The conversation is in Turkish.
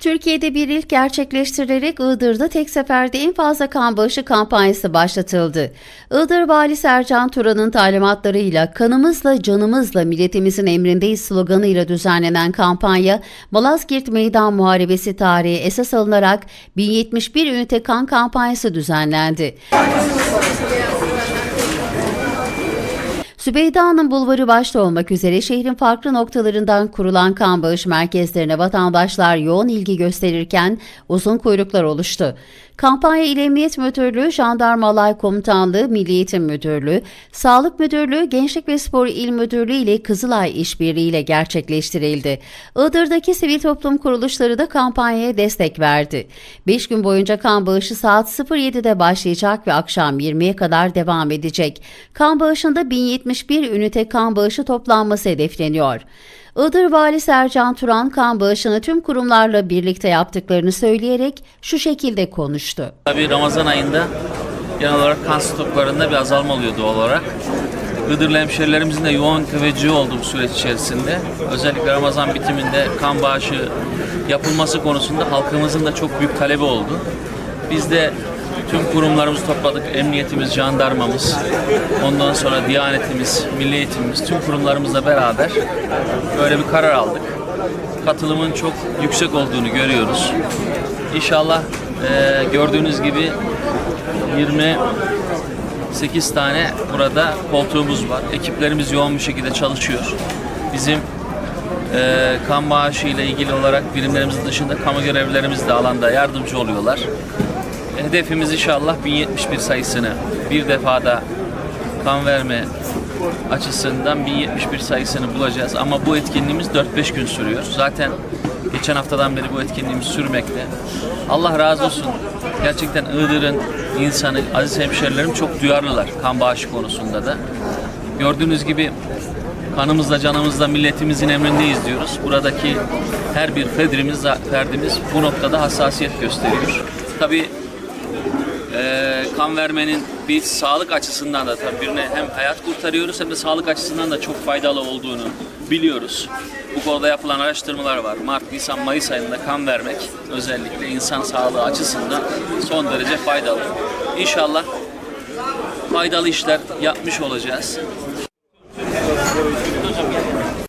Türkiye'de bir ilk gerçekleştirilerek Iğdır'da tek seferde en fazla kan bağışı kampanyası başlatıldı. Iğdır Valisi Ercan Turan'ın talimatlarıyla kanımızla canımızla milletimizin emrindeyiz sloganıyla düzenlenen kampanya Malazgirt Meydan Muharebesi tarihi esas alınarak 1071 ünite kan kampanyası düzenlendi. Sübeyda Hanım Bulvarı başta olmak üzere şehrin farklı noktalarından kurulan kan bağış merkezlerine vatandaşlar yoğun ilgi gösterirken uzun kuyruklar oluştu. Kampanya İl Emniyet Müdürlüğü, Jandarma Alay Komutanlığı, Milli Eğitim Müdürlüğü, Sağlık Müdürlüğü, Gençlik ve Spor İl Müdürlüğü ile Kızılay İşbirliği gerçekleştirildi. Iğdır'daki sivil toplum kuruluşları da kampanyaya destek verdi. 5 gün boyunca kan bağışı saat 07'de başlayacak ve akşam 20'ye kadar devam edecek. Kan bağışında 1071 ünite kan bağışı toplanması hedefleniyor. Iğdır Valisi Ercan Turan kan bağışını tüm kurumlarla birlikte yaptıklarını söyleyerek şu şekilde konuştu. Tabii Ramazan ayında genel olarak kan stoklarında bir azalma oluyor doğal olarak. Iğdırlı hemşerilerimizin de yoğun teveccühü oldu bu süreç içerisinde. Özellikle Ramazan bitiminde kan bağışı yapılması konusunda halkımızın da çok büyük talebi oldu. Biz de tüm kurumlarımızı topladık. Emniyetimiz, jandarmamız, ondan sonra Diyanetimiz, Milli Eğitimimiz, tüm kurumlarımızla beraber böyle bir karar aldık. Katılımın çok yüksek olduğunu görüyoruz. İnşallah eee, gördüğünüz gibi 28 tane burada koltuğumuz var. Ekiplerimiz yoğun bir şekilde çalışıyor. Bizim eee kan bağışı ile ilgili olarak birimlerimizin dışında kamu görevlilerimiz de alanda yardımcı oluyorlar. Hedefimiz inşallah 1071 sayısını bir defada kan verme açısından 1071 sayısını bulacağız. Ama bu etkinliğimiz 4-5 gün sürüyor. Zaten geçen haftadan beri bu etkinliğimiz sürmekte. Allah razı olsun. Gerçekten Iğdır'ın insanı, aziz hemşerilerim çok duyarlılar kan bağışı konusunda da. Gördüğünüz gibi kanımızla canımızla milletimizin emrindeyiz diyoruz. Buradaki her bir ferdimiz, ferdimiz bu noktada hassasiyet gösteriyor. Tabii ee, kan vermenin bir sağlık açısından da tabii birine hem hayat kurtarıyoruz hem de sağlık açısından da çok faydalı olduğunu biliyoruz. Bu konuda yapılan araştırmalar var. Mart, Nisan, Mayıs ayında kan vermek özellikle insan sağlığı açısından son derece faydalı. İnşallah faydalı işler yapmış olacağız.